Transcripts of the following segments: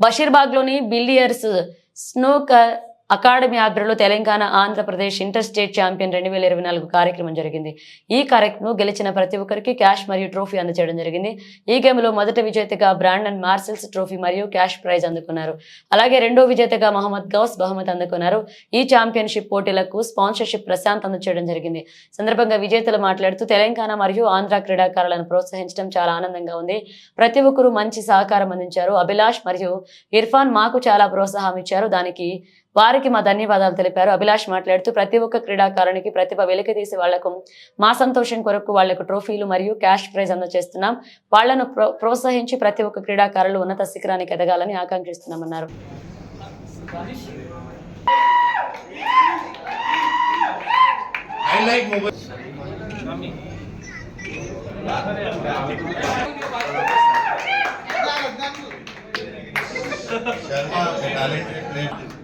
బషీర్బాగ్లోని బిల్లియర్స్ snooker academy ఆధ్వర్యంలో Telangana Andhra Pradesh inter state champion రెండు వేల ఇరవై నాలుగు కార్యక్రమం జరిగింది. ఈ కార్యక్రమం గెలిచిన ప్రతి ఒక్కరికి క్యాష్ మరియు ట్రోఫీ అందజేయడం జరిగింది. ఈ గేమ్లో మొదటి విజేతగా బ్రాండన్ మార్సెల్స్ ట్రోఫీ మరియు క్యాష్ ప్రైజ్ అందుకున్నారు. అలాగే రెండో విజేతగా మహమ్మద్ గౌస్ బహుమతి అందుకున్నారు. ఈ ఛాంపియన్షిప్ పోటీలకు స్పాన్సర్షిప్ ప్రశాంత్ అందజేయడం జరిగింది. సందర్భంగా విజేతలు మాట్లాడుతూ తెలంగాణ మరియు ఆంధ్ర క్రీడాకారులను ప్రోత్సహించడం చాలా ఆనందంగా ఉంది. ప్రతి ఒక్కరూ మంచి సహకారం అందించారు. అభిలాష్ మరియు ఇర్ఫాన్ మాకు చాలా ప్రోత్సాహం ఇచ్చారు. దానికి వారి వారికి మా ధన్యవాదాలు తెలిపారు. అభిలాష్ మాట్లాడుతూ ప్రతి ఒక్క క్రీడాకారునికి ప్రతిభ వెలికి తీసి వాళ్ళకు మా సంతోషం కొరకు వాళ్ళకు ట్రోఫీలు మరియు క్యాష్ ప్రైజ్ అందజేస్తున్నాం. వాళ్ళను ప్రో- ప్రోత్సహించి ప్రతి ఒక్క క్రీడాకారులు ఉన్నత శిఖరానికి ఎదగాలని ఆకాంక్షిస్తున్నామన్నారు. Sharma, talented player.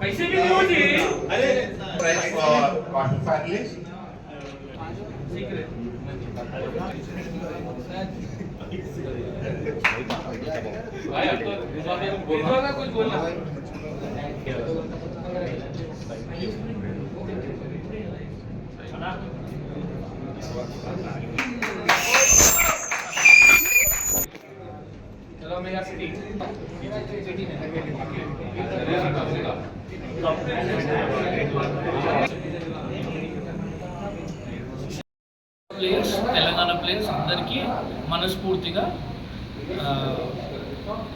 पैसे भी देऊ जी अरे प्राइस फॉर कॉटन फैमिलीज़ भाई आपको कुछ बोलना। चलो मैं यहाँ city city players Telangana players అందరికీ మనస్ఫూర్తిగా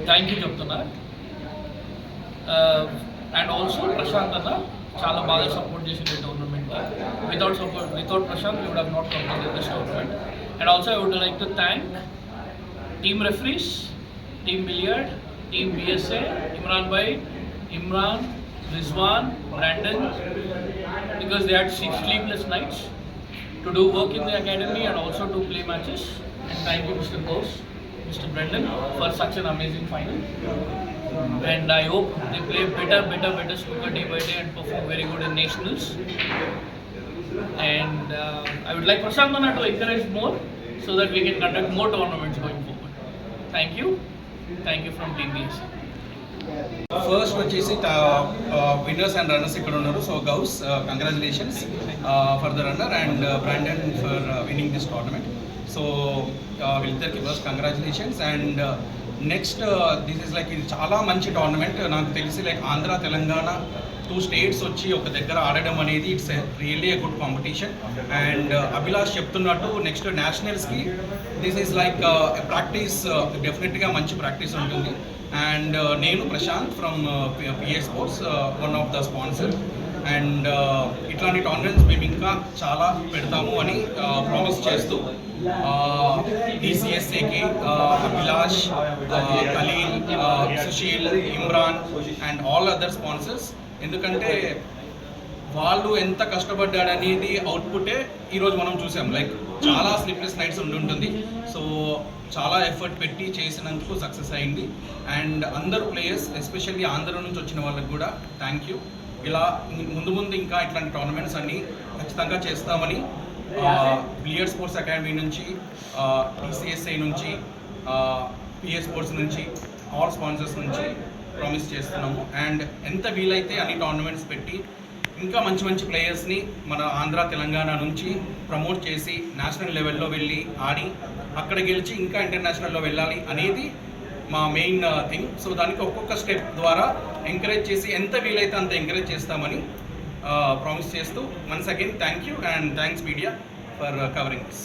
థ్యాంక్ యూ చెప్తున్నా అండ్ ఆల్సో ప్రశాంత్ అన్న చాలా బాగా సపోర్ట్ చేసింది ఈ టోర్నమెంట్కి without support without Prashant you would have not completed this tournament and also I would like to thank team referees Team team team BSA, Imran Bhai, Imran, Rizwan, Brandon. because they had six sleepless nights to do work in the academy and also to play matches. And thank you, Mr. Bose, Mr. Brendan, for such an amazing final. And I hope they play better, better, better snooker day by day and perform very good in nationals. And uh, I would like Prasantana to encourage more so that we can conduct more tournaments going forward. Thank you. Thank you from Team first వచ్చేసి winners and runners ఇక్కడ ఉన్నారు. So Ghouse congratulations for the runner and Brandon for winning this tournament so వీళ్ళిద్దరికి first congratulations and next this is like ఇది చాలా మంచి టోర్నమెంట్ నాకు తెలిసి like Andhra Telangana two states వచ్చి ఒక దగ్గర ఆడడం అనేది it's really a good competition and Abhilash చెప్తున్నట్టు నెక్స్ట్ నేషనల్స్కి దిస్ ఈజ్ లైక్ ప్రాక్టీస్ డెఫినెట్గా మంచి ప్రాక్టీస్ ఉంటుంది. అండ్ uh, నేను Prashant from PA sports one of the sponsor and ఇట్లాంటి టోర్నమెంట్స్ మేము ఇంకా చాలా పెడతాము అని uh, ప్రామిస్ చేస్తూ uh, డిసిఎస్ఏకి Abhilash Khalil Sushil Imran and all other sponsors ఎందుకంటే వాళ్ళు ఎంత కష్టపడ్డాడనేది అవుట్పుటే ఈరోజు మనం చూసాం. లైక్ చాలా స్లీప్లెస్ నైట్స్ ఉండి ఉంటుంది. సో చాలా ఎఫర్ట్ పెట్టి చేసినందుకు సక్సెస్ అయింది. అండ్ అందరు ప్లేయర్స్ ఎస్పెషల్లీ ఆంధ్ర నుంచి వచ్చిన వాళ్ళకి కూడా థ్యాంక్ యూ ఇలా ముందు ముందు ఇంకా ఇట్లాంటి టోర్నమెంట్స్ అన్ని ఖచ్చితంగా చేస్తామని బిలియర్ స్పోర్ట్స్ అకాడమీ నుంచి టీసీఎస్ఐ నుంచి పిఏ స్పోర్ట్స్ నుంచి ఆల్ స్పాన్సర్స్ నుంచి ప్రామిస్ చేస్తున్నాము. అండ్ ఎంత వీలైతే అన్ని టోర్నమెంట్స్ పెట్టి ఇంకా మంచి మంచి ప్లేయర్స్ని మన ఆంధ్ర తెలంగాణ నుంచి ప్రమోట్ చేసి నేషనల్ లెవెల్లో వెళ్ళి ఆడి అక్కడ గెలిచి ఇంకా ఇంటర్నేషనల్లో వెళ్ళాలి అనేది మా మెయిన్ థింగ్ సో దానికి ఒక్కొక్క స్టెప్ ద్వారా ఎంకరేజ్ చేసి ఎంత వీలైతే అంత ఎంకరేజ్ చేస్తామని uh, ప్రామిస్ చేస్తూ once again thank you and thanks media for covering this